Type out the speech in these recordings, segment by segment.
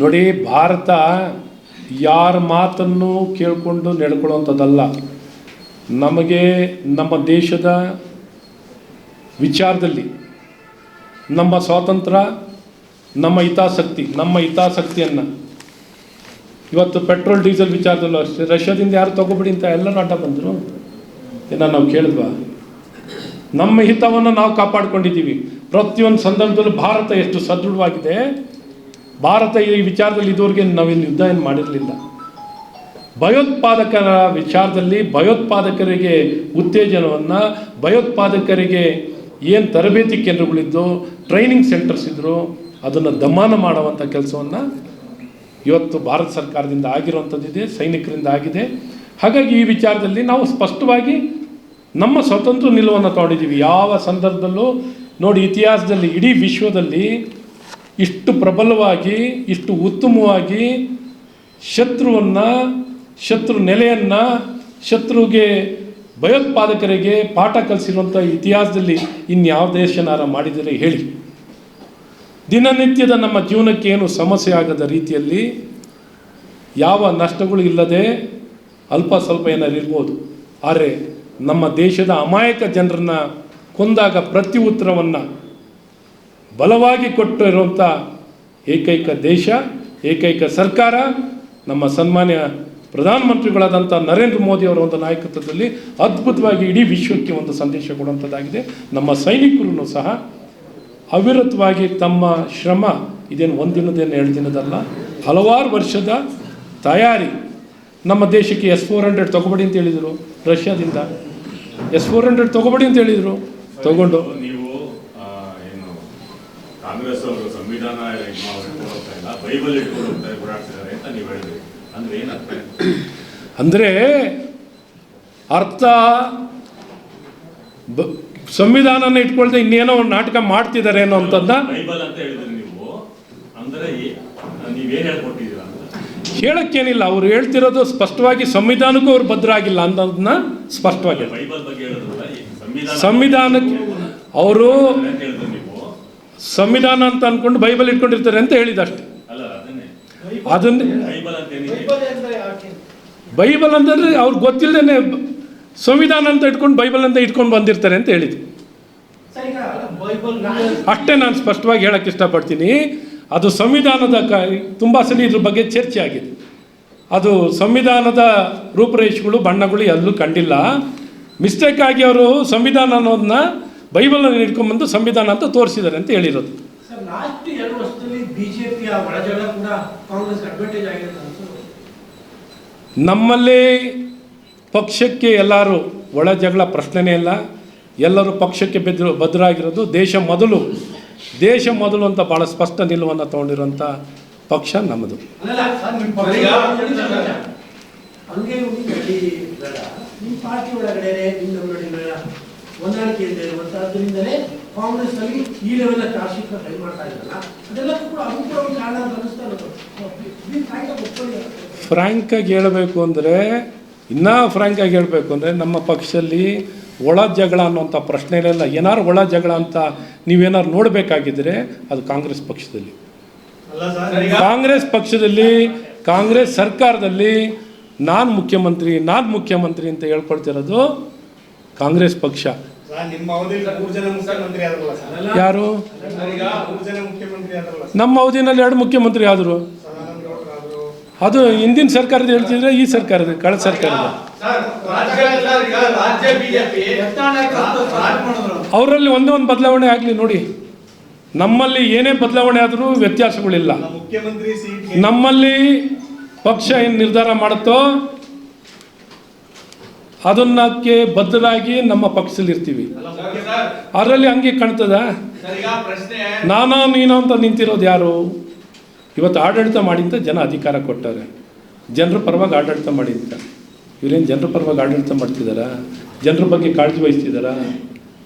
ನೋಡಿ, ಭಾರತ ಯಾರ ಮಾತನ್ನು ಕೇಳಿಕೊಂಡು ನಡ್ಕೊಳ್ಳುವಂಥದ್ದಲ್ಲ, ನಮಗೆ ನಮ್ಮ ದೇಶದ ವಿಚಾರದಲ್ಲಿ, ನಮ್ಮ ಸ್ವಾತಂತ್ರ್ಯ ನಮ್ಮ ಹಿತಾಸಕ್ತಿ, ನಮ್ಮ ಹಿತಾಸಕ್ತಿಯನ್ನು, ಇವತ್ತು ಪೆಟ್ರೋಲ್, ಡೀಸೆಲ್ ವಿಚಾರದಲ್ಲೂ ಅಷ್ಟೇ, ರಷ್ಯಾದಿಂದ ಯಾರು ತಗೋಬಿಡಿ ಅಂತ ಎಲ್ಲ ನಾಟ ಬಂದರು ಏನ, ನಾವು ಕೇಳಿದ್ವಾ? ನಮ್ಮ ಹಿತವನ್ನು ನಾವು ಕಾಪಾಡ್ಕೊಂಡಿದ್ದೀವಿ. ಪ್ರತಿಯೊಂದು ಸಂದರ್ಭದಲ್ಲೂ ಭಾರತ ಎಷ್ಟು ಸದೃಢವಾಗಿದೆ. ಭಾರತ ಈ ವಿಚಾರದಲ್ಲಿ ಇದುವರೆಗೆ ನಾವೇನು ಯುದ್ಧ ಏನು ಮಾಡಿರಲಿಲ್ಲ. ಭಯೋತ್ಪಾದಕರ ವಿಚಾರದಲ್ಲಿ ಭಯೋತ್ಪಾದಕರಿಗೆ ಉತ್ತೇಜನವನ್ನು, ಭಯೋತ್ಪಾದಕರಿಗೆ ಏನು ತರಬೇತಿ ಕೇಂದ್ರಗಳಿದ್ದು ಟ್ರೈನಿಂಗ್ ಸೆಂಟರ್ಸ್ ಇದ್ದರು ಅದನ್ನು ದಮನ ಮಾಡುವಂಥ ಕೆಲಸವನ್ನು ಇವತ್ತು ಭಾರತ ಸರ್ಕಾರದಿಂದ ಆಗಿರುವಂಥದ್ದಿದೆ ಸೈನಿಕರಿಂದ ಆಗಿದೆ. ಹಾಗಾಗಿ ಈ ವಿಚಾರದಲ್ಲಿ ನಾವು ಸ್ಪಷ್ಟವಾಗಿ ನಮ್ಮ ಸ್ವತಂತ್ರ ನಿಲುವನ್ನು ತಗೊಂಡಿದ್ದೀವಿ ಯಾವ ಸಂದರ್ಭದಲ್ಲೂ ನೋಡಿ ಇತಿಹಾಸದಲ್ಲಿ, ಇಡೀ ವಿಶ್ವದಲ್ಲಿ ಇಷ್ಟು ಪ್ರಬಲವಾಗಿ, ಇಷ್ಟು ಉತ್ತಮವಾಗಿ ಶತ್ರುವನ್ನು, ಶತ್ರು ನೆಲೆಯನ್ನು, ಶತ್ರುಗೆ ಭಯೋತ್ಪಾದಕರಿಗೆ ಪಾಠ ಕಲಿಸಿರುವಂಥ ಇತಿಹಾಸದಲ್ಲಿ ಇನ್ಯಾವ ದೇಶನಾರ ಮಾಡಿದರೆ ಹೇಳಿ. ದಿನನಿತ್ಯದ ನಮ್ಮ ಜೀವನಕ್ಕೆ ಏನು ಸಮಸ್ಯೆ ಆಗದ ರೀತಿಯಲ್ಲಿ ಯಾವ ನಷ್ಟಗಳು ಇಲ್ಲದೆ ಅಲ್ಪ ಸ್ವಲ್ಪ ಏನಾರು ಇರ್ಬೋದು. ಆದರೆ ನಮ್ಮ ದೇಶದ ಅಮಾಯಕ ಜನರನ್ನು ಕೊಂದಾಗ ಪ್ರತಿ ಉತ್ತರವನ್ನು ಬಲವಾಗಿ ಕೊಟ್ಟಿರುವಂಥ ಏಕೈಕ ದೇಶ, ಏಕೈಕ ಸರ್ಕಾರ, ನಮ್ಮ ಸನ್ಮಾನ್ಯ ಪ್ರಧಾನಮಂತ್ರಿಗಳಾದಂಥ ನರೇಂದ್ರ ಮೋದಿ ಅವರ ಒಂದು ನಾಯಕತ್ವದಲ್ಲಿ ಅದ್ಭುತವಾಗಿ ಇಡೀ ವಿಶ್ವಕ್ಕೆ ಒಂದು ಸಂದೇಶ ಕೊಡುವಂಥದ್ದಾಗಿದೆ ನಮ್ಮ ಸೈನಿಕರು ಸಹ ಅವಿರತವಾಗಿ ತಮ್ಮ ಶ್ರಮ, ಇದೇನು ಒಂದಿನದೇನು ಎರಡು ದಿನದಲ್ಲ, ಹಲವಾರು ವರ್ಷದ ತಯಾರಿ ನಮ್ಮ ದೇಶಕ್ಕೆ ಎಸ್ ಫೋರ್ ಹಂಡ್ರೆಡ್ ತಗೋಬೇಡಿ ಅಂತ ಹೇಳಿದರು ರಷ್ಯಾದಿಂದ. ಎಸ್ ಫೋರ್ ಹಂಡ್ರೆಡ್ ತಗೋಬೇಡಿ ಅಂತ ಹೇಳಿದ್ರು. ತಗೊಂಡು. ನೀವು ಏನು ಕಾಂಗ್ರೆಸ್ ಅವರು ಸಂವಿಧಾನ ಬೈಬಲ್ ಅಂತ ನೀವು ಹೇಳಿದ್ರಿ ಅಂದ್ರೆ ಏನರ್ಥ? ಅರ್ಥ ಅಂದರೆ ಅರ್ಥ ಬ ಸಂವಿಧಾನನ ಇಟ್ಕೊಳ್ದೆ ಇನ್ನೇನೋ ಒಂದು ನಾಟಕ ಮಾಡ್ತಿದ್ದಾರೆ ಏನೋ ಅಂತಂದ ಬೈಬಲ್ ಅಂತ ಹೇಳಿದ್ರಿ ನೀವು ಅಂದ್ರೆ ನೀವೇನ್ ಹೇಳ್ಕೊಟ್ಟಿದ್ದೀರಾ? ಹೇಳಕ್ಕೇನಿಲ್ಲ ಅವ್ರು ಹೇಳ್ತಿರೋದು ಸ್ಪಷ್ಟವಾಗಿ ಸಂವಿಧಾನಕ್ಕೂ ಅವ್ರು ಭದ್ರ ಆಗಿಲ್ಲ ಅನ್ನೋದನ್ನ ಸ್ಪಷ್ಟವಾಗಿ ಸಂವಿಧಾನಕ್ಕೆ ಅವರು ನೀವು? ಸಂವಿಧಾನ ಅಂತ ಅನ್ಕೊಂಡು ಬೈಬಲ್ ಇಟ್ಕೊಂಡಿರ್ತಾರೆ ಅಂತ ಹೇಳಿದಷ್ಟೆ. ಅಲ್ಲ ಅದನ್ನೇ. ಬೈಬಲ್ ಅಂತಂದ್ರೆ ಅವ್ರಿಗೆ ಗೊತ್ತಿಲ್ಲದೇನೆ ಸಂವಿಧಾನ ಅಂತ ಇಟ್ಕೊಂಡು ಬೈಬಲ್ ಅಂತ ಇಟ್ಕೊಂಡು ಬಂದಿರ್ತಾರೆ ಅಂತ ಹೇಳಿದ್ರು. ಅಷ್ಟೇ ನಾನು ಸ್ಪಷ್ಟವಾಗಿ ಹೇಳಕ್ಕೆ ಇಷ್ಟಪಡ್ತೀನಿ. ಅದು ಸಂವಿಧಾನದ ಕ ತುಂಬ ಸಲ ಇದ್ರ ಬಗ್ಗೆ ಚರ್ಚೆ ಆಗಿದೆ. ಅದು ಸಂವಿಧಾನದ ರೂಪುರೇಷೆಗಳು ಬಣ್ಣಗಳು ಎಲ್ಲೂ ಕಂಡಿಲ್ಲ. ಮಿಸ್ಟೇಕ್ ಆಗಿ ಅವರು ಸಂವಿಧಾನ ಅನ್ನೋದನ್ನ ಬೈಬಲನ್ನು ಇಟ್ಕೊಂಡ್ಬಂದು ಸಂವಿಧಾನ ಅಂತ ತೋರಿಸಿದ್ದಾರೆ ಅಂತ ಹೇಳಿರೋದು. ನಮ್ಮಲ್ಲಿ ಪಕ್ಷಕ್ಕೆ ಎಲ್ಲರೂ ಒಳ ಜಗಳ ಪ್ರಶ್ನೆನೇ ಇಲ್ಲ. ಎಲ್ಲರೂ ಪಕ್ಷಕ್ಕೆ ಬೆದ್ರು ಭದ್ರಾಗಿರೋದು ದೇಶ ಮೊದಲು. ದೇಶ ಮೊದಲು ಅಂತ ಭಾಳ ಸ್ಪಷ್ಟ ನಿಲುವನ್ನು ತಗೊಂಡಿರುವಂಥ ಪಕ್ಷ ನಮ್ಮದು. ಫ್ರ್ಯಾಂಕಾಗಿ ಹೇಳಬೇಕು ಅಂದರೆ ಇನ್ನೂ ಫ್ರ್ಯಾಂಕಾಗಿ ಹೇಳಬೇಕು ಅಂದರೆ ನಮ್ಮ ಪಕ್ಷದಲ್ಲಿ ಒಳ ಜಗಳ ಅನ್ನೋಂಥ ಪ್ರಶ್ನೆಗಳೆಲ್ಲ ಏನಾರು ಒಳ ಜಗಳ ಅಂತ ನೀವೇನಾರು ನೋಡಬೇಕಾಗಿದ್ದರೆ ಅದು ಕಾಂಗ್ರೆಸ್ ಪಕ್ಷದಲ್ಲಿ. ಕಾಂಗ್ರೆಸ್ ಪಕ್ಷದಲ್ಲಿ ಕಾಂಗ್ರೆಸ್ ಸರ್ಕಾರದಲ್ಲಿ ನಾನು ಮುಖ್ಯಮಂತ್ರಿ ನಾನು ಮುಖ್ಯಮಂತ್ರಿ ಅಂತ ಹೇಳ್ಕೊಳ್ತಿರೋದು ಕಾಂಗ್ರೆಸ್ ಪಕ್ಷ. ಯಾರು? ನಮ್ಮ ಅವಧಿನಲ್ಲಿ ಎರಡು ಮುಖ್ಯಮಂತ್ರಿ ಆದ್ರು. ಅದು ಹಿಂದಿನ ಸರ್ಕಾರದ ಹೇಳ್ತಿದ್ರೆ ಈ ಸರ್ಕಾರದ ಕಳೆದ ಸರ್ಕಾರದ ಅವರಲ್ಲಿ ಒಂದೇ ಒಂದು ಬದಲಾವಣೆ ಆಗಲಿ ನೋಡಿ. ನಮ್ಮಲ್ಲಿ ಏನೇ ಬದಲಾವಣೆ ಆದರೂ ವ್ಯತ್ಯಾಸಗಳಿಲ್ಲ. ನಮ್ಮ ಮುಖ್ಯಮಂತ್ರಿ ಸೀಟ್ ನಮ್ಮಲ್ಲಿ ಪಕ್ಷ ಏನು ನಿರ್ಧಾರ ಮಾಡುತ್ತೋ ಅದನ್ನಕ್ಕೆ ಬದ್ಧರಾಗಿ ನಮ್ಮ ಪಕ್ಷದಲ್ಲಿ ಇರ್ತೀವಿ. ಅದರಲ್ಲಿ ಹಂಗೆ ಕಾಣ್ತದ? ನಾನಾ ನೀನು ಅಂತ ನಿಂತಿರೋದು ಯಾರು? ಇವತ್ತು ಆಡಳಿತ ಮಾಡಿಂತ ಜನ ಅಧಿಕಾರ ಕೊಟ್ಟಾರೆ ಜನರ ಪರವಾಗಿ ಆಡಳಿತ ಮಾಡಿಂತ. ಇವರೇನು ಜನರ ಪರವಾಗಿ ಆಡಳಿತ ಮಾಡ್ತಿದ್ದಾರಾ ಜನರ ಬಗ್ಗೆ ಕಾಳಜಿ ವಹಿಸ್ತಿದ್ದಾರಾ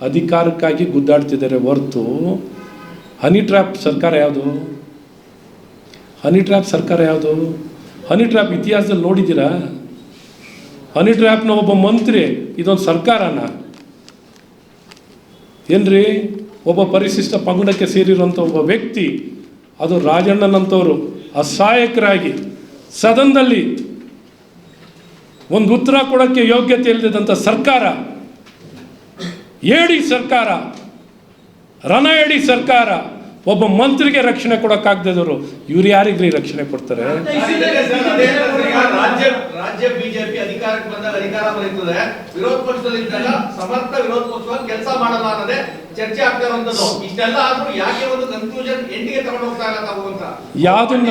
ಅಧಿಕಾರಕ್ಕಾಗಿ ಗುದ್ದಾಡ್ತಿದ್ದಾರೆ ಹೊರತು ಹನಿ ಟ್ರ್ಯಾಪ್ ಸರ್ಕಾರ ಯಾವುದು? ಹನಿ ಟ್ರ್ಯಾಪ್ ಸರ್ಕಾರ ಯಾವುದು? ಹನಿ ಟ್ರ್ಯಾಪ್ ಇತಿಹಾಸದಲ್ಲಿ ನೋಡಿದ್ದೀರಾ? ಹನಿ ಟ್ರ್ಯಾಪ್ನ ಒಬ್ಬ ಮಂತ್ರಿ, ಇದೊಂದು ಸರ್ಕಾರನ. ಏನ್ರಿ? ಒಬ್ಬ ಪರಿಶಿಷ್ಟ ಪಂಗಡಕ್ಕೆ ಸೇರಿರುವಂಥ ಒಬ್ಬ ವ್ಯಕ್ತಿ ಅದು ರಾಜಣ್ಣನಂಥವರು ಅಸಹಾಯಕರಾಗಿ ಸದನದಲ್ಲಿ ಒಂದು ಉತ್ತರ ಕೊಡೋಕ್ಕೆ ಯೋಗ್ಯತೆ ಇಲ್ಲದಿದ್ದಂಥ ಸರ್ಕಾರ ಏಡಿ ಸರ್ಕಾರ ರಣ ಏಡಿ ಸರ್ಕಾರ ಒಬ್ಬ ಮಂತ್ರಿಗೆ ರಕ್ಷಣೆ ಕೊಡೋಕ್ಕಾಗದಿದ್ದವರು ಇವ್ರು ಯಾರಿಗ್ರಿ ರಕ್ಷಣೆ ಕೊಡ್ತಾರೆ? ರಾಜ್ಯ ಬಿಜೆಪಿ ಅಧಿಕಾರಕ್ಕೆ ಬಂದಾಗ ಅಧಿಕಾರ ಬರೀತದೆ ವಿರೋಧ ಪಕ್ಷದಲ್ಲಿ ಇದ್ದಾಗ ಸಮರ್ಥ ವಿರೋಧ ಪಕ್ಷವಾಗಿ ಕೆಲಸ ಮಾಡಲ್ಲ ಅನ್ನೋದೇ ಚರ್ಚೆ ಆಗ್ತಾ ಇರುವಂತದ್ದು. ಇಷ್ಟೆಲ್ಲ ಆದ್ರೂ ಯಾಕೆ ಒಂದು ಕನ್ಕ್ಲೂಷನ್ ಎಂಟಿಗೆ ತಗೊಂಡು ಹೋಗ್ತಾ ಇಲ್ಲ ತಾವು ಅಂತ? ಯಾವ್ದನ್ನ?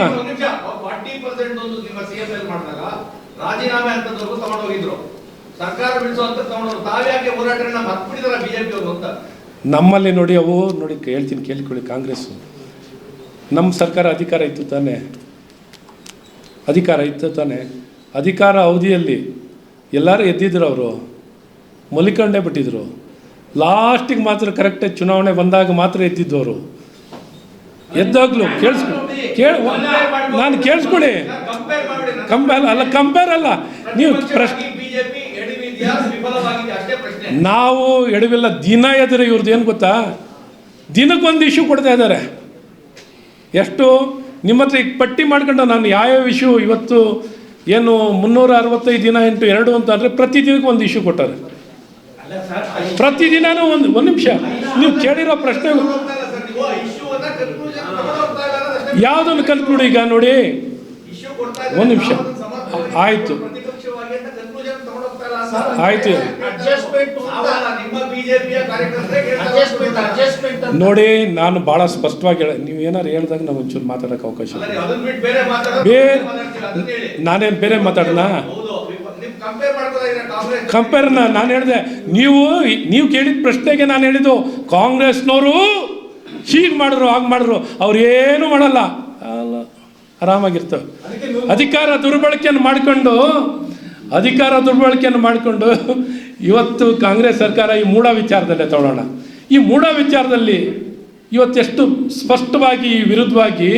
ಫಾರ್ಟಿ ಪರ್ಸೆಂಟ್ ಒಂದು ನಿಮ್ಮ ಸಿ ಎಂ ಎಲ್ ಮಾಡಿದಾಗ ರಾಜೀನಾಮೆ ಅಂತದವರೆಗೂ ತಗೊಂಡು ಹೋಗಿದ್ರು. ಸರ್ಕಾರ ಬಿಡಿಸುವಂತ ತಗೊಂಡು ತಾವ್ಯಾಕೆ ಹೋರಾಟಗಳನ್ನ ಮರ್ತ್ಬಿಟ್ಟಿದಾರ ಬಿಜೆಪಿ ಅವರು ಅಂತ? ನಮ್ಮಲ್ಲಿ ನೋಡಿ, ಅವು ನೋಡಿ ಹೇಳ್ತೀನಿ ಕೇಳಿಕೊಳ್ಳಿ ಕಾಂಗ್ರೆಸ್ಸು. ನಮ್ಮ ಸರ್ಕಾರ ಅಧಿಕಾರ ಇತ್ತು ತಾನೆ. ಅಧಿಕಾರ ಇತ್ತು ತಾನೆ. ಅಧಿಕಾರ ಅವಧಿಯಲ್ಲಿ ಎಲ್ಲರೂ ಎದ್ದಿದ್ರು ಅವರು. ಮಲಿಕೊಂಡೇ ಬಿಟ್ಟಿದ್ರು. ಲಾಸ್ಟಿಗೆ ಮಾತ್ರ ಕರೆಕ್ಟಾಗಿ ಚುನಾವಣೆ ಬಂದಾಗ ಮಾತ್ರ ಎದ್ದಿದ್ದು ಅವರು. ಎದ್ದಾಗ್ಲೂ ಕೇಳಿಸ್ಕೊಳ್ಳಿ ಕೇಳ ನಾನು ಕೇಳಿಸ್ಕೊಳ್ಳಿ. ಕಂಪೇರ್ ಅಲ್ಲ ಕಂಪೇರ್ ಅಲ್ಲ. ನೀವು ಪ್ರಶ್ನೆ ನಾವು ಎಡವಿಲ್ಲ ದಿನ ಎದುರು ಇವ್ರದ್ದು ಏನು ಗೊತ್ತಾ? ದಿನಕ್ಕೊಂದು ಇಶ್ಯೂ ಕೊಡ್ತಾ ಇದ್ದಾರೆ. ಎಷ್ಟು? ನಿಮ್ಮ ಹತ್ರ ಈಗ ಪಟ್ಟಿ ಮಾಡ್ಕೊಂಡು ನಾನು ಯಾವ್ಯಾವ ಇಶ್ಯೂ ಇವತ್ತು ಏನು ಮುನ್ನೂರ ಅರವತ್ತೈದು ದಿನ ಇಂಟು ಎರಡು ಅಂತ ಅಂದರೆ ಪ್ರತಿ ದಿನಕ್ಕೆ ಒಂದು ಇಶ್ಯೂ ಕೊಟ್ಟಾರೆ. ಪ್ರತಿದಿನನೂ ಒಂದು ಒಂದು ನಿಮಿಷ. ನೀವು ಕೇಳಿರೋ ಪ್ರಶ್ನೆ. ಯಾವುದನ್ನು ಕಲ್ತ್ಬಿಡಿ ಈಗ ನೋಡಿ. ಒಂದು ನಿಮಿಷ. ಆಯ್ತು. ಅಂತ ನೋಡಿ ನಾನು ಭಾಳ ಸ್ಪಷ್ಟವಾಗಿ ಹೇಳ ನೀವು ಏನಾರು ಹೇಳ್ದಾಗ ನಾವು ಒಂಚೂರು ಮಾತಾಡಕ್ಕೆ ಅವಕಾಶ ಅಲ್ಲ, ಇದೆ. ಅದನ್ನ ಬಿಟ್ಟು ಬೇರೆ ಮಾತಾಡೋದು ಬೇರೆ ಮಾತಾಡ್ತೀರಾ, ಅದನ್ನ ಹೇಳಿ. ನಾನೇನು ಬೇರೆ ಮಾತಾಡೋಣ ನೀವು ಕಂಪೇರ್ ಮಾಡ್ತಾ ಕಾಂಗ್ರೆಸ್? ಕಂಪೇರ್ನ ನಾನು ಹೇಳಿದೆ ನೀವು ನೀವು ಕೇಳಿದ ಪ್ರಶ್ನೆಗೆ ನಾನು ಹೇಳಿದ್ದು ಕಾಂಗ್ರೆಸ್ನವರು ಹೀಗೆ ಮಾಡಿದ್ರು ಹಾಗೆ ಮಾಡಿದ್ರು ಅವ್ರು ಏನು ಮಾಡಲ್ಲ. ಅಲ್ಲ ಆರಾಮಾಗಿರ್ತವೆ. ಅಧಿಕಾರ ದುರ್ಬಳಕೆಯನ್ನು ಮಾಡಿಕೊಂಡು ಅಧಿಕಾರ ದುರ್ಬಳಕೆಯನ್ನು ಮಾಡಿಕೊಂಡು ಇವತ್ತು ಕಾಂಗ್ರೆಸ್ ಸರ್ಕಾರ ಈ ಮೂಢ ವಿಚಾರದಲ್ಲೇ ತಗೊಳ್ಳೋಣ. ಈ ಮೂಢ ವಿಚಾರದಲ್ಲಿ ಇವತ್ತೆಷ್ಟು ಸ್ಪಷ್ಟವಾಗಿ, ವಿರುದ್ಧವಾಗಿ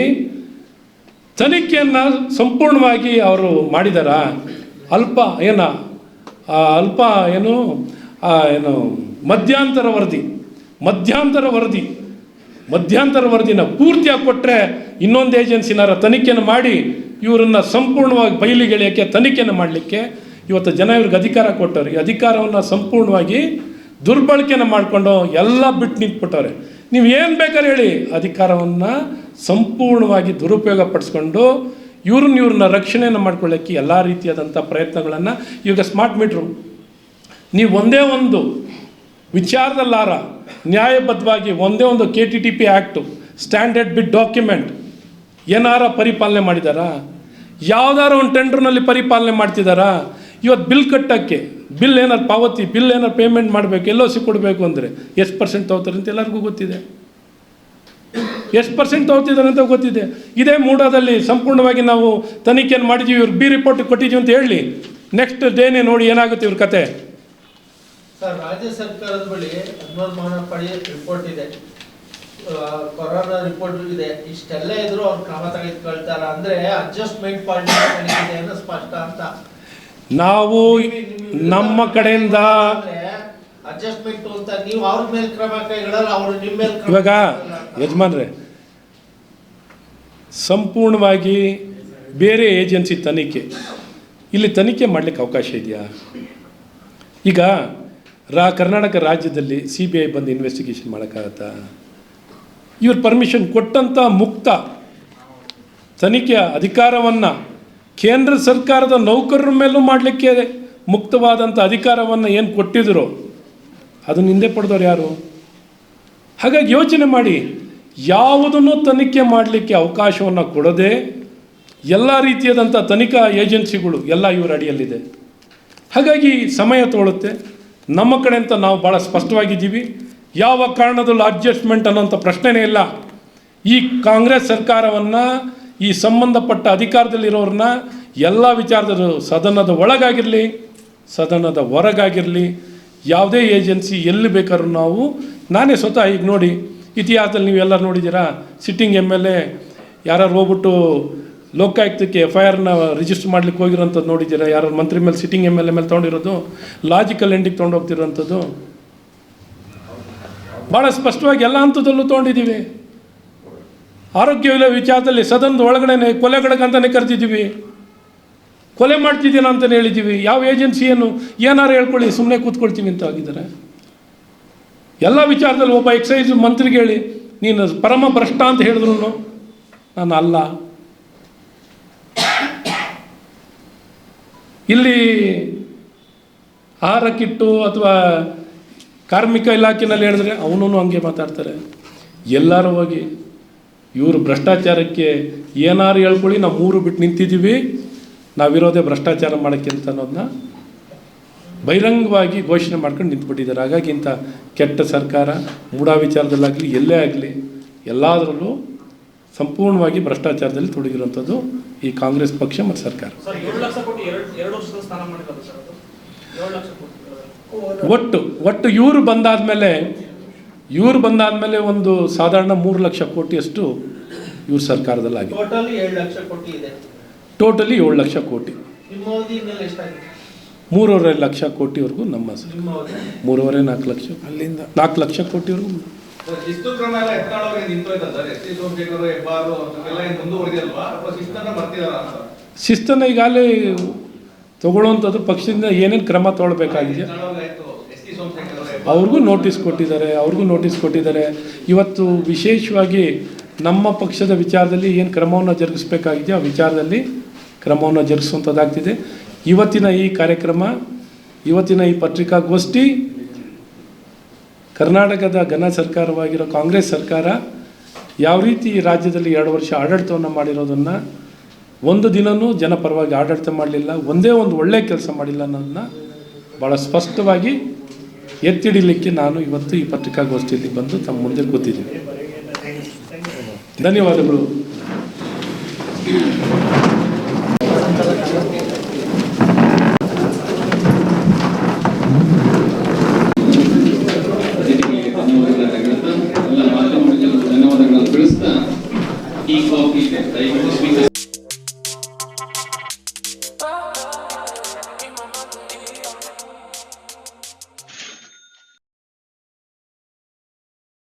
ತನಿಖೆಯನ್ನು ಸಂಪೂರ್ಣವಾಗಿ ಅವರು ಮಾಡಿದಾರ? ಅಲ್ಪ ಏನ ಅಲ್ಪ ಏನು ಏನು, ಮಧ್ಯಾಂತರ ವರದಿ ಮಧ್ಯಾಂತರ ವರದಿ, ಮಧ್ಯಾಂತರ ವರದಿನ ಪೂರ್ತಿಯಾಗಿ ಕೊಟ್ಟರೆ ಇನ್ನೊಂದು ಏಜೆನ್ಸಿನಾರ ತನಿಖೆಯನ್ನು ಮಾಡಿ, ಇವರನ್ನು ಸಂಪೂರ್ಣವಾಗಿ ಬಯಲಿಗೆಳೆಯೋಕ್ಕೆ ತನಿಖೆಯನ್ನು ಮಾಡಲಿಕ್ಕೆ ಇವತ್ತು ಜನ ಇವ್ರಿಗೆ ಅಧಿಕಾರ ಕೊಟ್ಟವ್ರೆ. ಈ ಅಧಿಕಾರವನ್ನು ಸಂಪೂರ್ಣವಾಗಿ ದುರ್ಬಳಕೆನ ಮಾಡಿಕೊಂಡು ಎಲ್ಲ ಬಿಟ್ಟು ನಿಂತ್ಬಿಟ್ಟವ್ರೆ. ನೀವು ಏನು ಬೇಕಾದ್ರೆ ಹೇಳಿ, ಅಧಿಕಾರವನ್ನು ಸಂಪೂರ್ಣವಾಗಿ ದುರುಪಯೋಗ ಪಡಿಸ್ಕೊಂಡು ಇವ್ರನ್ನ ಇವ್ರನ್ನ ರಕ್ಷಣೆಯನ್ನು ಮಾಡ್ಕೊಳ್ಳೋಕ್ಕೆ ಎಲ್ಲ ರೀತಿಯಾದಂಥ ಪ್ರಯತ್ನಗಳನ್ನು ಇವಾಗ ಸ್ಮಾರ್ಟ್ ಮೀಟ್ರು ನೀವು ಒಂದೇ ಒಂದು ವಿಚಾರದಲ್ಲಾರ ನ್ಯಾಯಬದ್ಧವಾಗಿ ಒಂದೇ ಒಂದು K T T P act standard bid document ಏನಾರ ಪರಿಪಾಲನೆ ಮಾಡಿದಾರಾ? ಯಾವುದಾರ ಒಂದು ಟೆಂಡರ್ನಲ್ಲಿ ಪರಿಪಾಲನೆ ಮಾಡ್ತಿದ್ದಾರಾ ಇವತ್ತು ಬಿಲ್ ಕಟ್ಟೋಕ್ಕೆ, ಬಿಲ್ ಏನಾರು ಪಾವತಿ, ಬಿಲ್ ಏನಾರು ಪೇಮೆಂಟ್ ಮಾಡಬೇಕು, ಎಲ್ಲೋ ಸಿ ಕೊಡಬೇಕು ಅಂದರೆ ಎಷ್ಟು ಪರ್ಸೆಂಟ್ ತೊಗೋತಾರೆ ಅಂತ ಎಲ್ಲರಿಗೂ ಗೊತ್ತಿದೆ. ಎಷ್ಟು ಪರ್ಸೆಂಟ್ ತೊಗೋತಿದ್ದಾರೆ ಅಂತ ಗೊತ್ತಿದೆ. ಇದೇ ಮೂಡದಲ್ಲಿ ಸಂಪೂರ್ಣವಾಗಿ ನಾವು ತನಿಖೆಯನ್ನು ಮಾಡಿದ್ದೀವಿ ಇವ್ರು ಬಿ ರಿಪೋರ್ಟ್ ಕೊಟ್ಟಿದ್ದೀವಿ ಅಂತ ಹೇಳಿ. ನೆಕ್ಸ್ಟ್ ಡೇನೇ ನೋಡಿ ಏನಾಗುತ್ತೆ ಇವ್ರ ಕತೆ. ಸರ್, ರಾಜ್ಯ ಸರ್ಕಾರದ ಬಳಿ ಅನುಮಾನ ಪಡಿ ರಿಪೋರ್ಟ್ ಇದೆ. ಕೊರೋನಾ ರಿಪೋರ್ಟ್ ಇದೆ. ಇಷ್ಟೆಲ್ಲ ಇದ್ರು ಅವ್ರು ಕ್ರಮ ತೆಗೆದುಕೊಳ್ತಾರ ಅಂದ್ರೆ ಅಡ್ಜಸ್ಟ್ಮೆಂಟ್ ಅನ್ನೋ ಸ್ಪಷ್ಟ ಅಂತ. ನಾವು ನಮ್ಮ ಕಡೆಯಿಂದ ಇವಾಗ ಯಜಮಾನ್ರೆ ಸಂಪೂರ್ಣವಾಗಿ ಬೇರೆ ಏಜೆನ್ಸಿ ತನಿಖೆ. ಇಲ್ಲಿ ತನಿಖೆ ಮಾಡಲಿಕ್ಕೆ ಅವಕಾಶ ಇದೆಯಾ? ಈಗ ರಾ ಕರ್ನಾಟಕ ರಾಜ್ಯದಲ್ಲಿ ಸಿ ಬಿ ಐ ಬಂದು ಇನ್ವೆಸ್ಟಿಗೇಷನ್ ಮಾಡೋಕ್ಕಾಗತ್ತಾ? ಇವ್ರು ಪರ್ಮಿಷನ್ ಕೊಟ್ಟಂಥ ಮುಕ್ತ ತನಿಖೆಯ ಅಧಿಕಾರವನ್ನು ಕೇಂದ್ರ ಸರ್ಕಾರದ ನೌಕರರ ಮೇಲೂ ಮಾಡಲಿಕ್ಕೆ ಮುಕ್ತವಾದಂಥ ಅಧಿಕಾರವನ್ನು ಏನು ಕೊಟ್ಟಿದ್ರು ಅದನ್ನು ಹಿಂದೆ ಪಡೆದವ್ರು ಯಾರು? ಹಾಗಾಗಿ ಯೋಚನೆ ಮಾಡಿ, ಯಾವುದನ್ನು ತನಿಖೆ ಮಾಡಲಿಕ್ಕೆ ಅವಕಾಶವನ್ನು ಕೊಡದೆ ಎಲ್ಲ ರೀತಿಯಾದಂಥ ತನಿಖಾ ಏಜೆನ್ಸಿಗಳು ಎಲ್ಲ ಇವರ ಅಡಿಯಲ್ಲಿದೆ. ಹಾಗಾಗಿ ಸಮಯ ತೋಳುತ್ತೆ. ನಮ್ಮ ಕಡೆ ಅಂತ ನಾವು ಭಾಳ ಸ್ಪಷ್ಟವಾಗಿದ್ದೀವಿ. ಯಾವ ಕಾರಣದಲ್ಲೂ ಅಡ್ಜಸ್ಟ್ಮೆಂಟ್ ಅನ್ನೋಂಥ ಪ್ರಶ್ನೆನೇ ಇಲ್ಲ. ಈ ಕಾಂಗ್ರೆಸ್ ಸರ್ಕಾರವನ್ನು ಈ ಸಂಬಂಧಪಟ್ಟ ಅಧಿಕಾರದಲ್ಲಿರೋರನ್ನ ಎಲ್ಲ ವಿಚಾರದಲ್ಲೂ ಸದನದ ಒಳಗಾಗಿರಲಿ, ಸದನದ ಹೊರಗಾಗಿರಲಿ, ಯಾವುದೇ ಏಜೆನ್ಸಿ ಎಲ್ಲಿ ಬೇಕಾದ್ರೂ ನಾವು, ನಾನೇ ಸ್ವತಃ ಈಗ ನೋಡಿ, ಇತಿಹಾಸದಲ್ಲಿ ನೀವು ಎಲ್ಲರೂ ನೋಡಿದ್ದೀರಾ, ಸಿಟ್ಟಿಂಗ್ ಎಂ ಎಲ್ ಎ ಯಾರು ಹೋಗ್ಬಿಟ್ಟು ಲೋಕಾಯುಕ್ತಕ್ಕೆ ಎಫ್ ಐ ಆರ್ನ ರಿಜಿಸ್ಟರ್ ಮಾಡ್ಲಿಕ್ಕೆ ಹೋಗಿರೋಂಥದ್ದು ನೋಡಿದ್ದೀರಾ? ಯಾರು ಮಂತ್ರಿ ಮೇಲೆ, ಸಿಟ್ಟಿಂಗ್ ಎಂ ಎಲ್ ಎ ಮೇಲೆ ತೊಗೊಂಡಿರೋದು? ಲಾಜಿಕಲ್ ಎಂಡಿಗೆ ತೊಗೊಂಡು ಹೋಗ್ತಿರೋಂಥದ್ದು? ಭಾಳ ಸ್ಪಷ್ಟವಾಗಿ ಎಲ್ಲ ಹಂತದಲ್ಲೂ ತೊಗೊಂಡಿದ್ದೀವಿ. ಆರೋಗ್ಯವಿಲ್ಲ ವಿಚಾರದಲ್ಲಿ ಸದನದ ಒಳಗಡೆ ಕೊಲೆಗಳಿಗಂತಲೇ ಕರೆದಿದ್ದೀವಿ. ಕೊಲೆ ಮಾಡ್ತಿದ್ದೀನ ಅಂತಲೇ ಹೇಳಿದ್ದೀವಿ. ಯಾವ ಏಜೆನ್ಸಿಯನ್ನು ಏನಾರು ಹೇಳ್ಕೊಳ್ಳಿ ಸುಮ್ಮನೆ ಕೂತ್ಕೊಳ್ತೀವಿ ಅಂತ ಆಗಿದ್ದಾರೆ. ಎಲ್ಲ ವಿಚಾರದಲ್ಲಿ ಒಬ್ಬ ಎಕ್ಸೈಸ್ ಮಂತ್ರಿಗೆ ಹೇಳಿ, ನೀನು ಪರಮ ಭ್ರಷ್ಟ ಅಂತ ಹೇಳಿದ್ರು ನಾನು ಅಲ್ಲ. ಇಲ್ಲಿ ಆಹಾರ ಕಿಟ್ಟು ಅಥವಾ ಕಾರ್ಮಿಕ ಇಲಾಖೆನಲ್ಲಿ ಹೇಳಿದ್ರೆ ಅವನೂ ಹಂಗೆ ಮಾತಾಡ್ತಾರೆ. ಎಲ್ಲರೂ ಹೋಗಿ ಇವರು ಭ್ರಷ್ಟಾಚಾರಕ್ಕೆ ಏನಾರು ಹೇಳ್ಕೊಳ್ಳಿ ನಾವು ಮೂರು ಬಿಟ್ಟು ನಿಂತಿದ್ದೀವಿ ನಾವಿರೋದೇ ಭ್ರಷ್ಟಾಚಾರ ಮಾಡೋಕ್ಕೆ ಅಂತ ಅನ್ನೋದನ್ನ ಬಹಿರಂಗವಾಗಿ ಘೋಷಣೆ ಮಾಡ್ಕೊಂಡು ನಿಂತ್ಬಿಟ್ಟಿದ್ದಾರೆ. ಹಾಗಾಗಿ ಇಂಥ ಕೆಟ್ಟ ಸರ್ಕಾರ ಮೂಢ ವಿಚಾರದಲ್ಲಾಗಲಿ ಎಲ್ಲೇ ಆಗಲಿ ಎಲ್ಲದರಲ್ಲೂ ಸಂಪೂರ್ಣವಾಗಿ ಭ್ರಷ್ಟಾಚಾರದಲ್ಲಿ ತೊಡಗಿರುವಂಥದ್ದು ಈ ಕಾಂಗ್ರೆಸ್ ಪಕ್ಷ ಮತ್ತು ಸರ್ಕಾರ. ಒಟ್ಟು ಒಟ್ಟು ಇವರು ಬಂದಾದಮೇಲೆ ಇವರು ಬಂದಾದಮೇಲೆ ಒಂದು ಸಾಧಾರಣ ಮೂರು ಲಕ್ಷ ಕೋಟಿಯಷ್ಟು ಇವ್ರ ಸರ್ಕಾರದಲ್ಲಾಗಿದೆ. ಆಗಿದೆ ಏಳು ಲಕ್ಷ ಕೋಟಿ ಇದೆ. ಟೋಟಲಿ ಏಳು ಲಕ್ಷ ಕೋಟಿ. ಮೂರುವರೆ ಲಕ್ಷ ಕೋಟಿವರೆಗೂ ನಮ್ಮ ಸರ್ ಮೂರುವರೆ ನಾಲ್ಕು ಲಕ್ಷ. ಅಲ್ಲಿಂದ. ನಾಲ್ಕು ಲಕ್ಷ ಕೋಟಿವರೆಗೂ. ಶಿಸ್ತನ ಶಿಸ್ತನ್ನು ಈಗಾಗಲೇ ತಗೊಳ್ಳುವಂಥದ್ದು ಪಕ್ಷದಿಂದ ಏನೇನು ಕ್ರಮ ತಗೊಳ್ಬೇಕಾಗಿದೆ? ಅವ್ರಿಗೂ ನೋಟಿಸ್ ಕೊಟ್ಟಿದ್ದಾರೆ, ಅವ್ರಿಗೂ ನೋಟಿಸ್ ಕೊಟ್ಟಿದ್ದಾರೆ. ಇವತ್ತು ವಿಶೇಷವಾಗಿ ನಮ್ಮ ಪಕ್ಷದ ವಿಚಾರದಲ್ಲಿ ಏನು ಕ್ರಮವನ್ನು ಜರುಗಿಸ್ಬೇಕಾಗಿದೆಯೋ ಆ ವಿಚಾರದಲ್ಲಿ ಕ್ರಮವನ್ನು ಜರುಗಿಸುವಂಥದ್ದಾಗ್ತಿದೆ ಇವತ್ತಿನ ಈ ಕಾರ್ಯಕ್ರಮ, ಇವತ್ತಿನ ಈ ಪತ್ರಿಕಾಗೋಷ್ಠಿ ಕರ್ನಾಟಕದ ಘನ ಸರ್ಕಾರವಾಗಿರೋ ಕಾಂಗ್ರೆಸ್ ಸರ್ಕಾರ ಯಾವ ರೀತಿ ರಾಜ್ಯದಲ್ಲಿ ಎರಡು ವರ್ಷ ಆಡಳಿತವನ್ನು ಮಾಡಿರೋದನ್ನು ಒಂದು ದಿನವೂ ಜನಪರವಾಗಿ ಆಡಳಿತ ಮಾಡಲಿಲ್ಲ, ಒಂದೇ ಒಂದು ಒಳ್ಳೆಯ ಕೆಲಸ ಮಾಡಿಲ್ಲ ಅನ್ನೋದನ್ನ ಭಾಳ ಸ್ಪಷ್ಟವಾಗಿ ಎತ್ತಿಡಿಲಿಕ್ಕೆ ನಾನು ಇವತ್ತು ಈ ಪತ್ರಿಕಾಗೋಷ್ಠಿಯಲ್ಲಿ ಬಂದು ತಮ್ಮ ಮುಂದೆ ಕೂತಿದ್ದೀನಿ. ಧನ್ಯವಾದಗಳು.